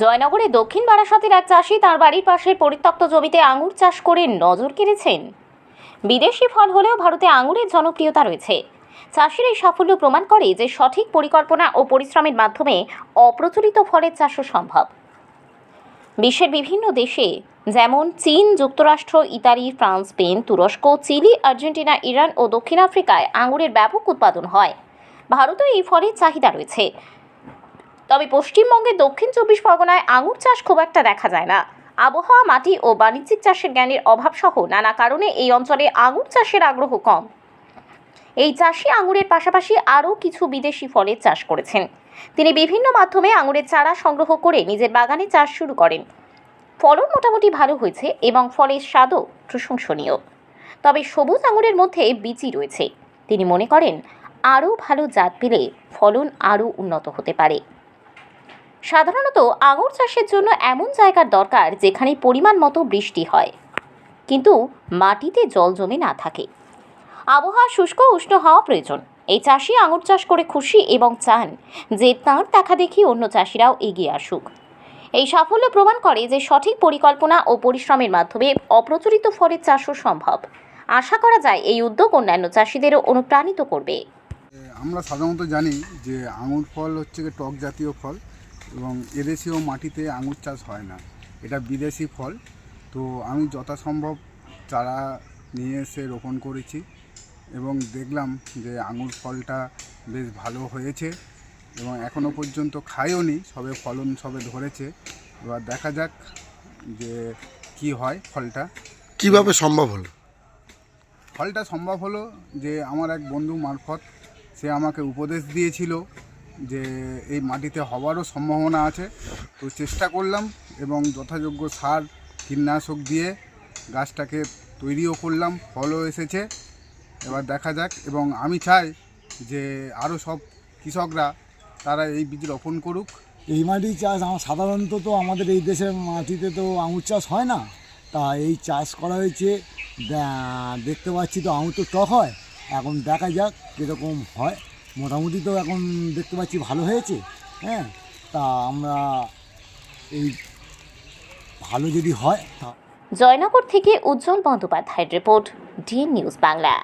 জয়নগরে দক্ষিণ বারাসাতের এক চাষি তার বাড়ির পাশের পরিত্যক্ত জমিতে আঙুর চাষ করে নজর কেড়েছেন। বিদেশি ফল হলেও ভারতে আঙুরের জনপ্রিয়তা রয়েছে। চাষির এই সাফল্য প্রমাণ করে যে সঠিক পরিকল্পনা ও পরিশ্রমের মাধ্যমে অপ্রচলিত ফলের চাষও সম্ভব। বিশ্বের বিভিন্ন দেশে যেমন চীন, যুক্তরাষ্ট্র, ইতালি, ফ্রান্স, স্পেন, তুরস্ক, চিলি, আর্জেন্টিনা, ইরান ও দক্ষিণ আফ্রিকায় আঙুরের ব্যাপক উৎপাদন হয়। ভারতেও এই ফলের চাহিদা রয়েছে। তবে পশ্চিমবঙ্গের দক্ষিণ চব্বিশ পরগনায় আঙুর চাষ খুব একটা দেখা যায় না। আবহাওয়া, মাটি ও বাণিজ্যিক চাষের জ্ঞানের অভাবসহ নানা কারণে এই অঞ্চলে আঙুর চাষের আগ্রহ কম। এই চাষি আঙুরের পাশাপাশি আরও কিছু বিদেশি ফলের চাষ করেছেন। তিনি বিভিন্ন মাধ্যমে আঙুরের চারা সংগ্রহ করে নিজের বাগানে চাষ শুরু করেন। ফলন মোটামুটি ভালো হয়েছে এবং ফলের স্বাদও প্রশংসনীয়। তবে সবুজ আঙুরের মধ্যে বিচি রয়েছে। তিনি মনে করেন, আরও ভালো জাত পেলে ফলন আরও উন্নত হতে পারে। সাধারণত আঙুর চাষের জন্য এমন জায়গার দরকার যেখানে পরিমাণ মতো বৃষ্টি হয়। কিন্তু মাটিতে জল জমে না থাকে। আবহাওয়া শুষ্ক উষ্ণ হওয়া প্রয়োজন। এই চাষি আঙুর চাষ করে খুশি এবং চান যে তাঁর দেখা দেখি অন্য চাষিরাও এগিয়ে আসুক। এই সাফল্য প্রমাণ করে যে সঠিক পরিকল্পনা ও পরিশ্রমের মাধ্যমে অপ্রচলিত ফলের চাষও সম্ভব। আশা করা যায় এই উদ্যোগ অন্যান্য চাষিদেরও অনুপ্রাণিত করবে। আমরা সাধারণত জানি যে আঙুর ফল হচ্ছে টক জাতীয় ফল। এবং এদেশীয় মাটিতে আঙুর চাষ হয় না। এটা বিদেশি ফল। তো আমি যথাসম্ভব চারা নিয়ে এসে রোপণ করেছি এবং দেখলাম যে আঙুর ফলটা বেশ ভালো হয়েছে এবং এখনও পর্যন্ত খাইও নি সবে ফলন সবে ধরেছে। এবার দেখা যাক যে কি হয় ফলটা। কীভাবে সম্ভব হলো? ফলটা সম্ভব হলো যে আমার এক বন্ধু মারফত সে আমাকে উপদেশ দিয়েছিল যে এই মাটিতে হওয়ারও সম্ভাবনা আছে। তো চেষ্টা করলাম এবং যথাযোগ্য সার, কীটনাশক দিয়ে গাছটাকে তৈরিও করলাম, ফলও এসেছে। এবার দেখা যাক এবং আমি চাই যে আরও সব কৃষকরা তারা এই বীজ রোপণ করুক। এই মাটি চাষ সাধারণত তো আমাদের এই দেশের মাটিতে তো আঙুর চাষ হয় না। তা এই চাষ করা হয়েছে দেখতে পাচ্ছি তো আঙুর তো টক হয়। এখন দেখা যাক কীরকম হয়। মোটামুটি তো এখন দেখতে পাচ্ছি ভালো হয়েছে হ্যাঁ? তা আমরা এই ভালো যদি হয় জয়নগর থেকে উজ্জ্বল বন্দ্যোপাধ্যায়ের রিপোর্ট, ডিএন নিউজ বাংলা।